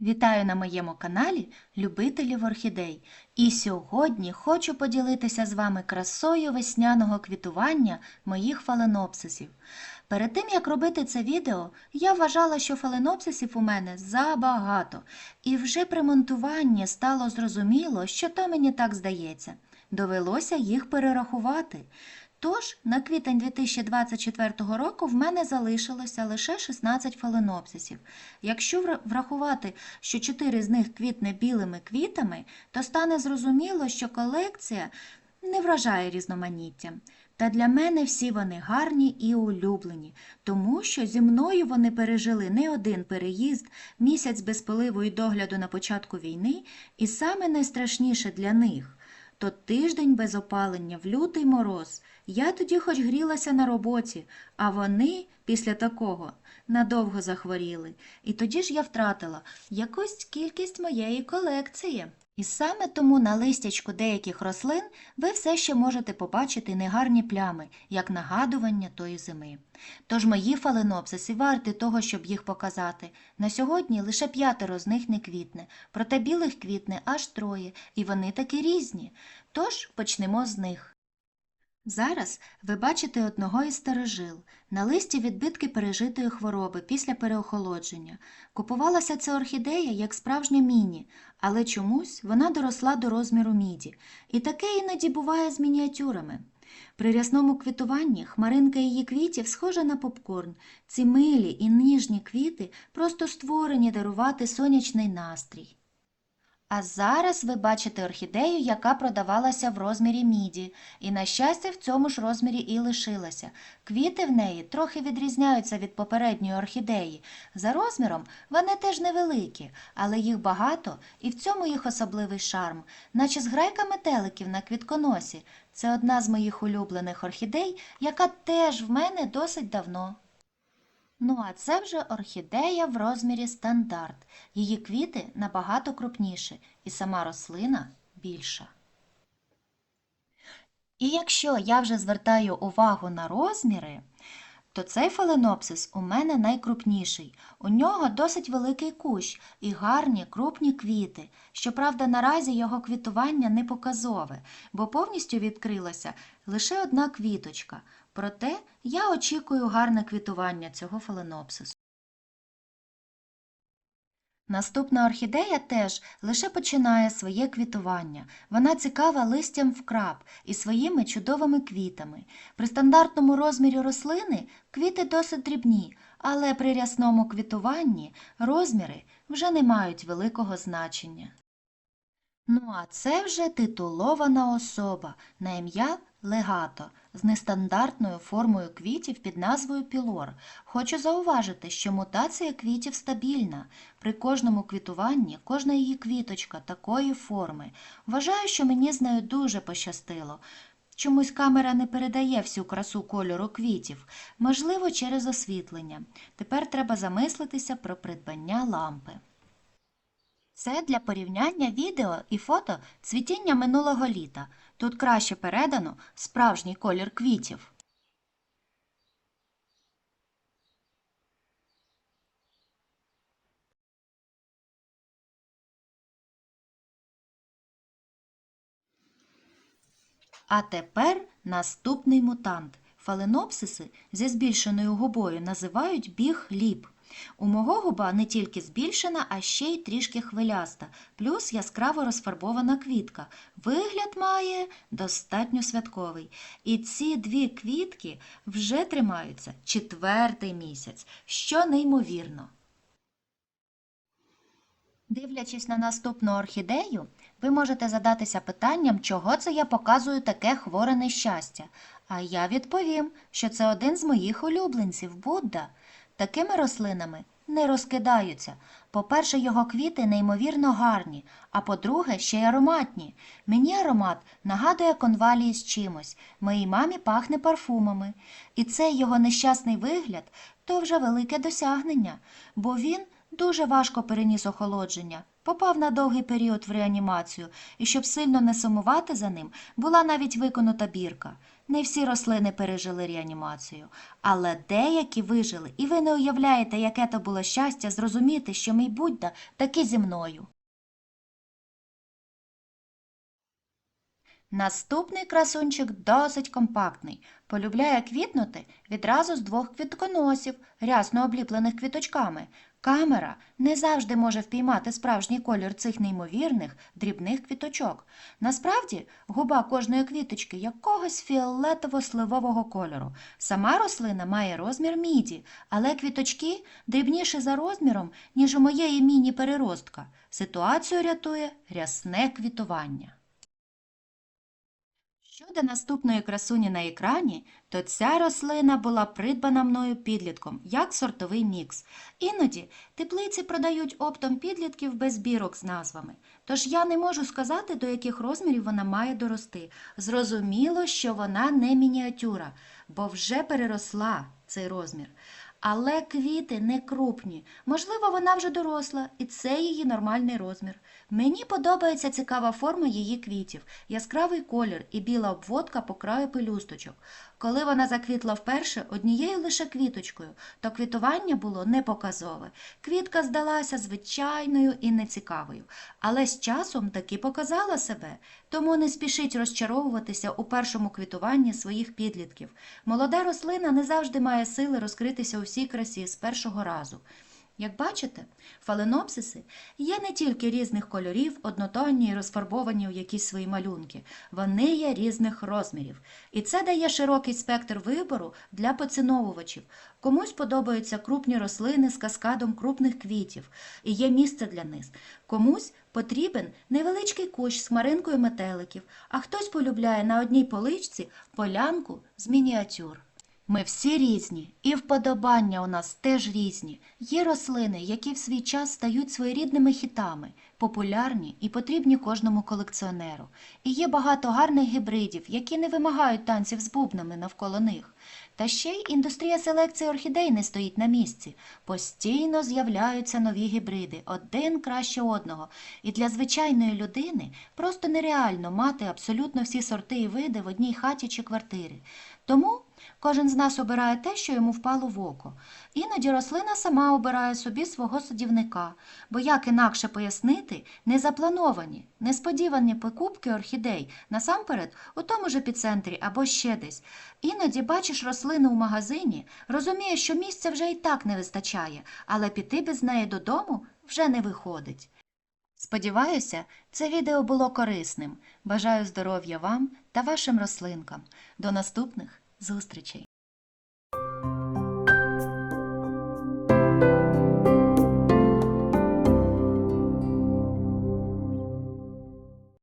Вітаю на моєму каналі Любителів орхідей. І сьогодні хочу поділитися з вами красою весняного квітування моїх фаленопсисів. Перед тим як робити це відео, я вважала, що фаленопсисів у мене забагато, і вже при монтуванні стало зрозуміло, що то мені так здається. Довелося їх перерахувати. Тож на квітень 2024 року в мене залишилося лише 16 фаленопсисів. Якщо врахувати, що 4 з них квітне білими квітами, то стане зрозуміло, що колекція не вражає різноманіттям. Та для мене всі вони гарні і улюблені, тому що зі мною вони пережили не один переїзд, місяць безпиливу і догляду на початку війни, і саме найстрашніше для них то тиждень без опалення в лютий мороз. Я тоді хоч грілася на роботі, а вони після такого надовго захворіли. І тоді ж я втратила якусь кількість моєї колекції. І саме тому на листячку деяких рослин ви все ще можете побачити негарні плями, як нагадування тої зими. Тож мої фаленопсиси варті того, щоб їх показати. На сьогодні лише п'ятеро з них не квітне, проте білих квітне аж троє, і вони такі різні. Тож почнемо з них. Зараз ви бачите одного із старожил. На листі відбитки пережитої хвороби після переохолодження. Купувалася ця орхідея як справжня міні, але чомусь вона доросла до розміру міді. І таке іноді буває з мініатюрами. При рясному квітуванні хмаринка її квітів схожа на попкорн. Ці милі і ніжні квіти просто створені дарувати сонячний настрій. А зараз ви бачите орхідею, яка продавалася в розмірі міді, і, на щастя, в цьому ж розмірі і лишилася. Квіти в неї трохи відрізняються від попередньої орхідеї. За розміром вони теж невеликі, але їх багато, і в цьому їх особливий шарм, наче зграйка метеликів на квітконосі. Це одна з моїх улюблених орхідей, яка теж в мене досить давно. Ну, а це вже орхідея в розмірі стандарт. Її квіти набагато крупніші, і сама рослина більша. І якщо я вже звертаю увагу на розміри, то цей фаленопсис у мене найкрупніший. У нього досить великий кущ і гарні крупні квіти. Щоправда, наразі його квітування не показове, бо повністю відкрилася лише одна квіточка. Проте я очікую гарне квітування цього фаленопсису. Наступна орхідея теж лише починає своє квітування. Вона цікава листям вкрап і своїми чудовими квітами. При стандартному розмірі рослини квіти досить дрібні, але при рясному квітуванні розміри вже не мають великого значення. Ну, а це вже титулована особа на ім'я Легато з нестандартною формою квітів під назвою пілор. Хочу зауважити, що мутація квітів стабільна. При кожному квітуванні кожна її квіточка такої форми. Вважаю, що мені з нею дуже пощастило. Чомусь камера не передає всю красу кольору квітів, можливо, через освітлення. Тепер треба замислитися про придбання лампи. Це для порівняння відео і фото цвітіння минулого літа. Тут краще передано справжній колір квітів. А тепер наступний мутант. Фаленопсиси зі збільшеною губою називають біг-ліп. У мого губа не тільки збільшена, а ще й трішки хвиляста, плюс яскраво розфарбована квітка. Вигляд має достатньо святковий. І ці дві квітки вже тримаються четвертий місяць, що неймовірно. Дивлячись на наступну орхідею, ви можете задатися питанням, чого це я показую таке хворе нещастя. А я відповім, що це один з моїх улюбленців Будда. Такими рослинами не розкидаються. По-перше, його квіти неймовірно гарні, а по-друге, ще й ароматні. Мені аромат нагадує конвалії з чимось, моїй мамі пахне парфумами. І цей його нещасний вигляд то вже велике досягнення, бо він дуже важко переніс охолодження, попав на довгий період в реанімацію, і щоб сильно не сумувати за ним, була навіть виконута бірка. Не всі рослини пережили реанімацію, але деякі вижили, і ви не уявляєте, яке то було щастя зрозуміти, що мій Будда таки зі мною. Наступний красунчик досить компактний, полюбляє квітнути відразу з двох квітконосів, рясно обліплених квіточками. Камера не завжди може впіймати справжній колір цих неймовірних дрібних квіточок. Насправді, губа кожної квіточки якогось фіолетово-сливового кольору. Сама рослина має розмір міді, але квіточки дрібніші за розміром, ніж у моєї міні-переростка. Ситуацію рятує рясне квітування. Щодо наступної красуні на екрані, то ця рослина була придбана мною підлітком, як сортовий мікс. Іноді теплиці продають оптом підлітків без бірок з назвами. Тож я не можу сказати, до яких розмірів вона має дорости. Зрозуміло, що вона не мініатюра, бо вже переросла цей розмір. Але квіти не крупні. Можливо, вона вже доросла, і це її нормальний розмір. Мені подобається цікава форма її квітів, яскравий колір і біла обводка по краю пелюсточок. Коли вона заквітла вперше однією лише квіточкою, то квітування було непоказове. Квітка здалася звичайною і нецікавою, але з часом таки показала себе, тому не спішіть розчаровуватися у першому квітуванні своїх підлітків. Молода рослина не завжди має сили розкритися у всій красі з першого разу. Як бачите, фаленопсиси є не тільки різних кольорів, однотонні і розфарбовані у якісь свої малюнки, вони є різних розмірів. І це дає широкий спектр вибору для поціновувачів. Комусь подобаються крупні рослини з каскадом крупних квітів, і є місце для них. Комусь потрібен невеличкий кущ з хмаринкою метеликів, а хтось полюбляє на одній поличці полянку з мініатюр. Ми всі різні, і вподобання у нас теж різні. Є рослини, які в свій час стають своєрідними хітами, популярні і потрібні кожному колекціонеру. І є багато гарних гібридів, які не вимагають танців з бубнами навколо них. Та ще й індустрія селекції орхідей не стоїть на місці. Постійно з'являються нові гібриди, один краще одного. І для звичайної людини просто нереально мати абсолютно всі сорти і види в одній хаті чи квартирі. Тому Кожен з нас обирає те, що йому впало в око. Іноді рослина сама обирає собі свого садівника, бо як інакше пояснити незаплановані, несподівані покупки орхідей насамперед у тому ж епіцентрі або ще десь. Іноді бачиш рослину в магазині, розумієш, що місця вже і так не вистачає, але піти без неї додому вже не виходить. Сподіваюся, це відео було корисним. Бажаю здоров'я вам та вашим рослинкам. До наступних зустрічей!